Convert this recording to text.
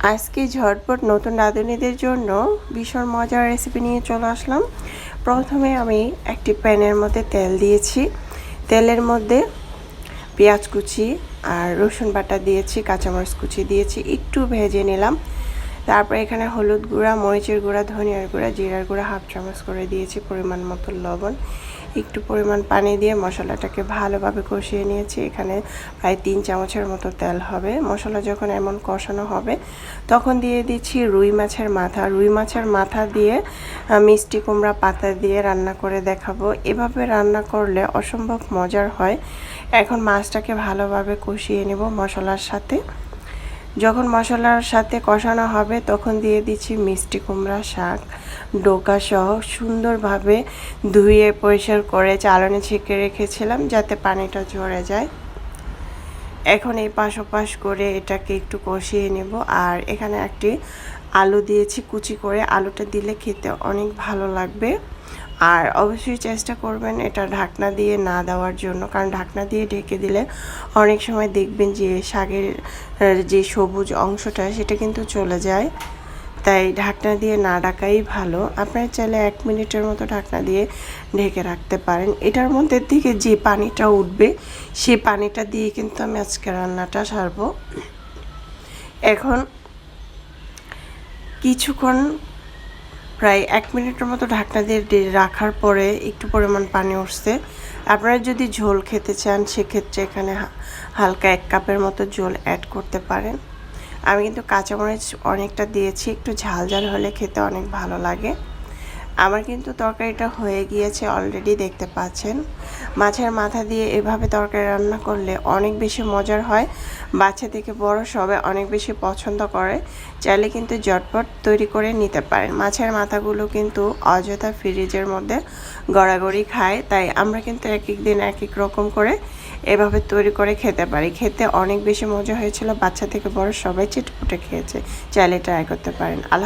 আজকে ঝটপট নতুন রাঁধুনিদের জন্য ভীষণ মজার রেসিপি নিয়ে চলে আসলাম। প্রথমে আমি একটি প্যানের মধ্যে তেল দিয়েছি। তেলের মধ্যে পেঁয়াজ কুচি আর রসুন বাটা দিয়েছি, কাঁচামরিচ কুচি দিয়েছি, একটু ভেজে নিলাম। তারপর এখানে হলুদ গুঁড়া, মরিচের গুঁড়া, ধনিয়ার গুঁড়া, জিরার গুঁড়া হাফ চামচ করে দিয়েছি পরিমাণ মতো লবণ। একটু পরিমাণ পানি দিয়ে মশলাটাকে ভালোভাবে কষিয়ে নিয়েছি। এখানে প্রায় তিন চামচের মতো তেল হবে। মশলা যখন এমন কষানো হবে, তখন দিয়ে দিচ্ছি রুই মাছের মাথা। রুই মাছের মাথা দিয়ে মিষ্টি কুমড়া পাতা দিয়ে রান্না করে দেখাবো। এভাবে রান্না করলে অসম্ভব মজার হয়। এখন মাছটাকে ভালোভাবে কষিয়ে নেব মশলার সাথে। যখন মশলার সাথে কষানো হবে, তখন দিয়ে দিচ্ছি মিষ্টি কুমড়া শাক। ডোকা সহ সুন্দরভাবে ধুয়ে পরিষ্কার করে চালনে ছেঁকে রেখেছিলাম যাতে পানিটা ঝরে যায়। এখন এই পাশ ওপাশ করে এটাকে একটু কষিয়ে নেব। আর এখানে একটি আলু দিয়েছি কুচি করে। আলুটা দিলে খেতে অনেক ভালো লাগবে। আর অবশ্যই চেষ্টা করবেন এটা ঢাকনা দিয়ে না দেওয়ার জন্য। কারণ ঢাকনা দিয়ে ঢেকে দিলে অনেক সময় দেখবেন যে শাকের যে সবুজ অংশটা সেটা কিন্তু চলে যায়। তাই ঢাকনা দিয়ে না ঢাকাই ভালো। আপনারা চাইলে এক মিনিটের মতো ঢাকনা দিয়ে ঢেকে রাখতে পারেন। এটার মধ্যে থেকে যে পানিটা উঠবে সেই পানিটা দিয়ে কিন্তু আমি আজকে রান্নাটা সারবো। এখন কিছুক্ষণ প্রায় এক মিনিটের মতো ঢাকনা দিয়ে রাখার পরে একটু পরিমাণ পানি উঠছে। আপনারা যদি ঝোল খেতে চান, সেক্ষেত্রে এখানে হালকা এক কাপের মতো ঝোল অ্যাড করতে পারেন। আমি কিন্তু কাঁচামরিচ অনেকটা দিয়েছি, একটু ঝাল ঝাল হলে খেতে অনেক ভালো লাগে। আমার কিন্তু তরকারিটা হয়ে গিয়েছে অলরেডি দেখতে পাচ্ছেন। মাছের মাথা দিয়ে এভাবে তরকারি রান্না করলে অনেক বেশি মজার হয়। বাচ্চা থেকে বড় সবে অনেক বেশি পছন্দ করে। চাইলে কিন্তু জটপট তৈরি করে নিতে পারেন। মাছের মাথাগুলো কিন্তু অযথা ফ্রিজের মধ্যে গড়াগড়ি খায়, তাই আমরা কিন্তু এক এক দিন এক এক রকম করে এভাবে তৈরি করে খেতে পারি। খেতে অনেক বেশি মজা হয়েছিল, বাচ্চা থেকে বড় সবাই চিটপুটে খেয়েছে। চাইলে ট্রাই করতে পারেন। আল্লাহ